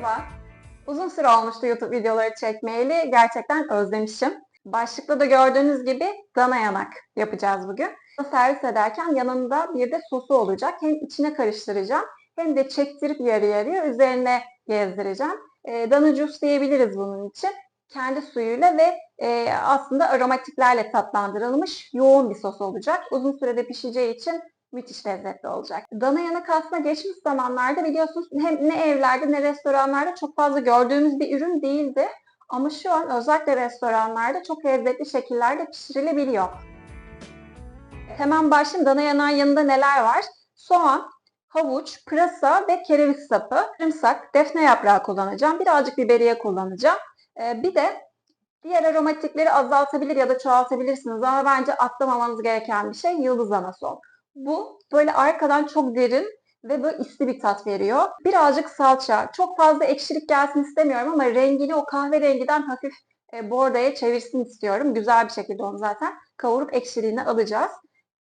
Merhaba. Uzun süre olmuştu YouTube videoları çekmeyeli. Gerçekten özlemişim. Başlıkta da gördüğünüz gibi dana yanak yapacağız bugün. Servis ederken yanında bir de sosu olacak. Hem içine karıştıracağım hem de çektirip yarı yarıya üzerine gezdireceğim. E, dana juice diyebiliriz bunun için. Kendi suyuyla ve e, aslında aromatiklerle tatlandırılmış yoğun bir sos olacak. Uzun sürede pişeceği için müthiş lezzetli olacak. Dana yanak aslında geçmiş zamanlarda biliyorsunuz hem ne evlerde ne restoranlarda çok fazla gördüğümüz bir ürün değildi. Ama şu an özellikle restoranlarda çok lezzetli şekillerde pişirilebiliyor. Hemen başlayayım. Dana yanağın yanında neler var? Soğan, havuç, pırasa ve kereviz sapı, sarımsak, defne yaprağı kullanacağım. Birazcık biberiye kullanacağım. Ee, bir de diğer aromatikleri azaltabilir ya da çoğaltabilirsiniz ama bence atlamamanız gereken bir şey yıldız anasol. Bu böyle arkadan çok derin ve böyle isli bir tat veriyor. Birazcık salça. Çok fazla ekşilik gelsin istemiyorum ama rengini o kahverengiden hafif e, bordaya çevirsin istiyorum. Güzel bir şekilde onu zaten kavurup ekşiliğini alacağız.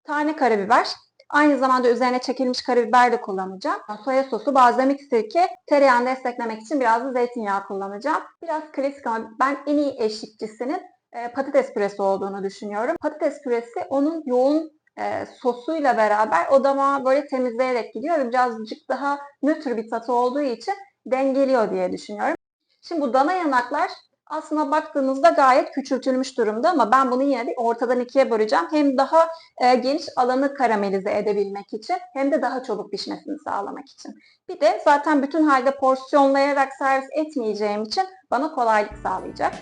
Tane karabiber. Aynı zamanda üzerine çekilmiş karabiber de kullanacağım. Soya sosu, balzamik sirke, tereyağını desteklemek için biraz da zeytinyağı kullanacağım. Biraz klasik ama ben en iyi eşlikçisinin e, patates püresi olduğunu düşünüyorum. Patates püresi onun yoğun e, sosuyla beraber o damağı böyle temizleyerek gidiyor ve birazcık daha nötr bir tatı olduğu için dengeliyor diye düşünüyorum. Şimdi bu dana yanaklar aslında baktığınızda gayet küçültülmüş durumda ama ben bunu yine bir ortadan ikiye böleceğim. Hem daha e, geniş alanı karamelize edebilmek için hem de daha çabuk pişmesini sağlamak için. Bir de zaten bütün halde porsiyonlayarak servis etmeyeceğim için bana kolaylık sağlayacak.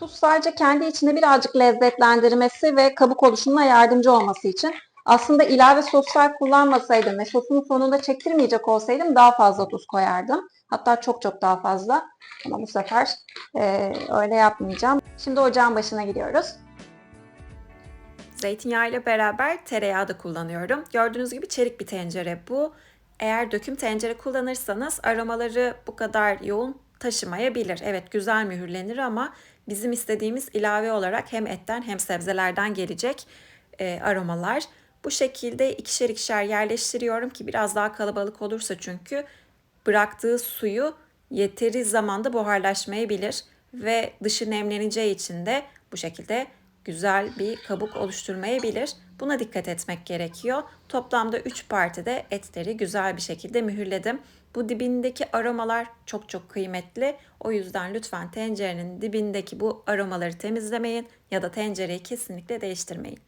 Tuz sadece kendi içinde birazcık lezzetlendirmesi ve kabuk oluşumuna yardımcı olması için. Aslında ilave soslar kullanmasaydım ve sosun sonunda çektirmeyecek olsaydım daha fazla tuz koyardım. Hatta çok çok daha fazla. Ama bu sefer e, öyle yapmayacağım. Şimdi ocağın başına gidiyoruz. Zeytinyağı ile beraber tereyağı da kullanıyorum. Gördüğünüz gibi çelik bir tencere bu. Eğer döküm tencere kullanırsanız aromaları bu kadar yoğun taşımayabilir. Evet güzel mühürlenir ama bizim istediğimiz ilave olarak hem etten hem sebzelerden gelecek e, aromalar. Bu şekilde ikişer ikişer yerleştiriyorum ki biraz daha kalabalık olursa çünkü bıraktığı suyu yeteri zamanda buharlaşmayabilir ve dışı nemleneceği için de bu şekilde güzel bir kabuk oluşturmayabilir. Buna dikkat etmek gerekiyor. Toplamda 3 partide etleri güzel bir şekilde mühürledim. Bu dibindeki aromalar çok çok kıymetli. O yüzden lütfen tencerenin dibindeki bu aromaları temizlemeyin ya da tencereyi kesinlikle değiştirmeyin.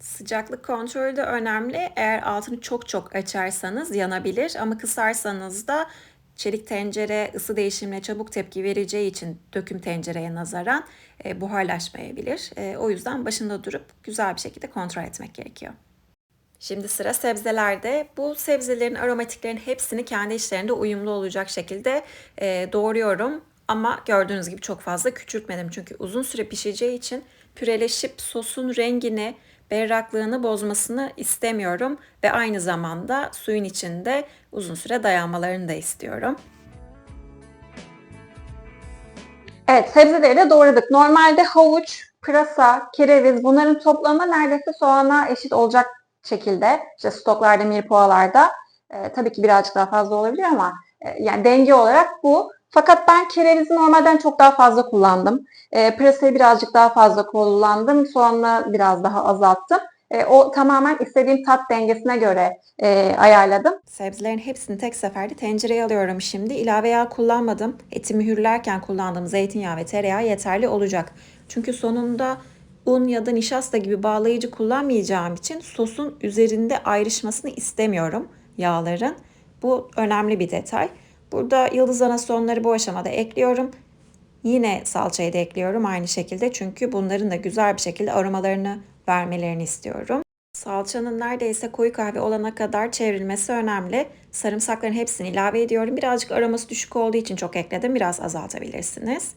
Sıcaklık kontrolü de önemli. Eğer altını çok çok açarsanız yanabilir ama kısarsanız da çelik tencere ısı değişimine çabuk tepki vereceği için döküm tencereye nazaran e, buharlaşmayabilir. E, o yüzden başında durup güzel bir şekilde kontrol etmek gerekiyor. Şimdi sıra sebzelerde. Bu sebzelerin aromatiklerin hepsini kendi içlerinde uyumlu olacak şekilde e, doğruyorum. Ama gördüğünüz gibi çok fazla küçültmedim. Çünkü uzun süre pişeceği için püreleşip sosun rengini, berraklığını bozmasını istemiyorum. Ve aynı zamanda suyun içinde uzun süre dayanmalarını da istiyorum. Evet sebzeleri de doğradık. Normalde havuç, pırasa, kereviz bunların toplamı neredeyse soğana eşit olacak şekilde işte stoklarda, mirpoalarda e, tabii ki birazcık daha fazla olabilir ama e, yani denge olarak bu. Fakat ben kerevizi normalden çok daha fazla kullandım. E, pırasayı birazcık daha fazla kullandım. Soğanla biraz daha azalttım. E, o tamamen istediğim tat dengesine göre e, ayarladım. Sebzelerin hepsini tek seferde tencereye alıyorum şimdi. İlave yağ kullanmadım. Eti mühürlerken kullandığım zeytinyağı ve tereyağı yeterli olacak. Çünkü sonunda un ya da nişasta gibi bağlayıcı kullanmayacağım için sosun üzerinde ayrışmasını istemiyorum yağların. Bu önemli bir detay. Burada yıldız anasonları bu aşamada ekliyorum. Yine salçayı da ekliyorum aynı şekilde çünkü bunların da güzel bir şekilde aromalarını vermelerini istiyorum. Salçanın neredeyse koyu kahve olana kadar çevrilmesi önemli. Sarımsakların hepsini ilave ediyorum. Birazcık aroması düşük olduğu için çok ekledim. Biraz azaltabilirsiniz.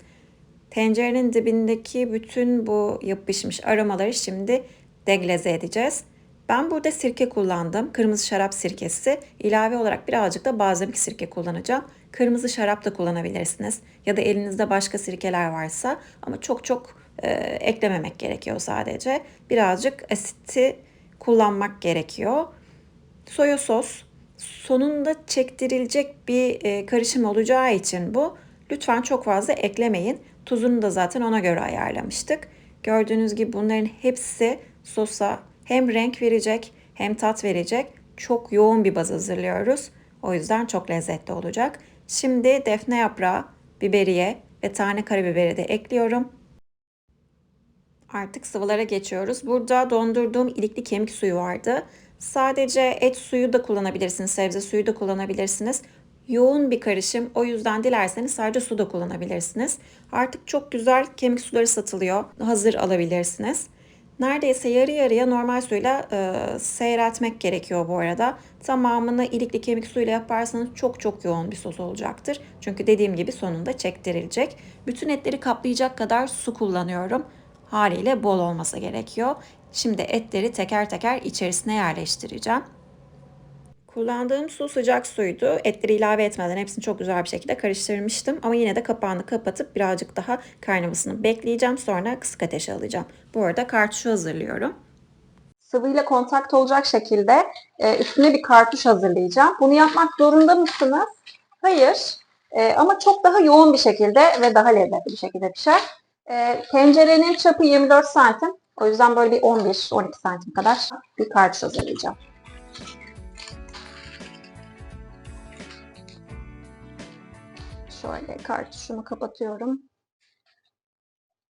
Tencerenin dibindeki bütün bu yapışmış aromaları şimdi degleze edeceğiz. Ben burada sirke kullandım. Kırmızı şarap sirkesi. İlave olarak birazcık da balzamik sirke kullanacağım. Kırmızı şarap da kullanabilirsiniz. Ya da elinizde başka sirkeler varsa ama çok çok e, eklememek gerekiyor sadece. Birazcık asiti kullanmak gerekiyor. Soya sos sonunda çektirilecek bir e, karışım olacağı için bu. Lütfen çok fazla eklemeyin. Tuzunu da zaten ona göre ayarlamıştık. Gördüğünüz gibi bunların hepsi sosa hem renk verecek hem tat verecek. Çok yoğun bir baz hazırlıyoruz. O yüzden çok lezzetli olacak. Şimdi defne yaprağı, biberiye ve tane karabiberi de ekliyorum. Artık sıvılara geçiyoruz. Burada dondurduğum ilikli kemik suyu vardı. Sadece et suyu da kullanabilirsiniz, sebze suyu da kullanabilirsiniz. Yoğun bir karışım. O yüzden dilerseniz sadece su da kullanabilirsiniz. Artık çok güzel kemik suları satılıyor. Hazır alabilirsiniz. Neredeyse yarı yarıya normal suyla e, seyreltmek gerekiyor bu arada. Tamamını ilikli kemik suyla yaparsanız çok çok yoğun bir sos olacaktır. Çünkü dediğim gibi sonunda çektirilecek. Bütün etleri kaplayacak kadar su kullanıyorum. Haliyle bol olması gerekiyor. Şimdi etleri teker teker içerisine yerleştireceğim. Kullandığım su sıcak suydu. Etleri ilave etmeden hepsini çok güzel bir şekilde karıştırmıştım. Ama yine de kapağını kapatıp birazcık daha kaynamasını bekleyeceğim. Sonra kısık ateşe alacağım. Bu arada kartuşu hazırlıyorum. Sıvıyla kontakta olacak şekilde e, üstüne bir kartuş hazırlayacağım. Bunu yapmak zorunda mısınız? Hayır. E, ama çok daha yoğun bir şekilde ve daha lezzetli bir şekilde pişer. E, tencerenin çapı 24 santim. O yüzden böyle bir 11-12 santim kadar bir kartuş hazırlayacağım. Şöyle kartuşumu kapatıyorum.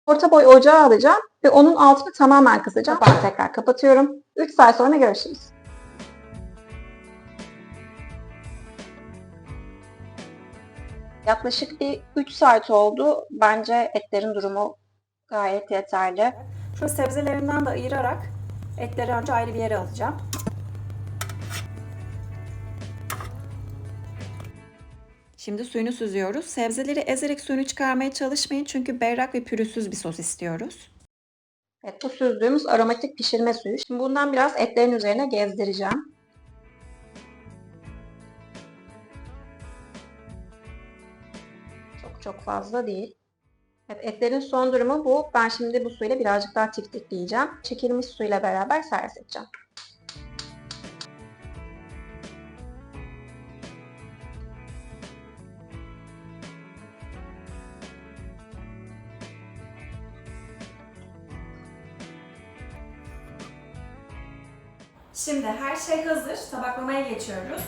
Orta boy ocağı alacağım ve onun altını tamamen kısacağım. Kapağını tekrar kapatıyorum. 3 saat sonra görüşürüz. Yaklaşık bir 3 saat oldu. Bence etlerin durumu gayet yeterli. Şöyle sebzelerinden de ayırarak etleri önce ayrı bir yere alacağım. Şimdi suyunu süzüyoruz. Sebzeleri ezerek suyunu çıkarmaya çalışmayın çünkü berrak ve pürüzsüz bir sos istiyoruz. Evet, bu süzdüğümüz aromatik pişirme suyu. Şimdi bundan biraz etlerin üzerine gezdireceğim. Çok çok fazla değil. Evet, etlerin son durumu bu. Ben şimdi bu suyla birazcık daha tiftikleyeceğim. Çekilmiş suyla beraber servis edeceğim. Şimdi her şey hazır. Tabaklamaya geçiyoruz.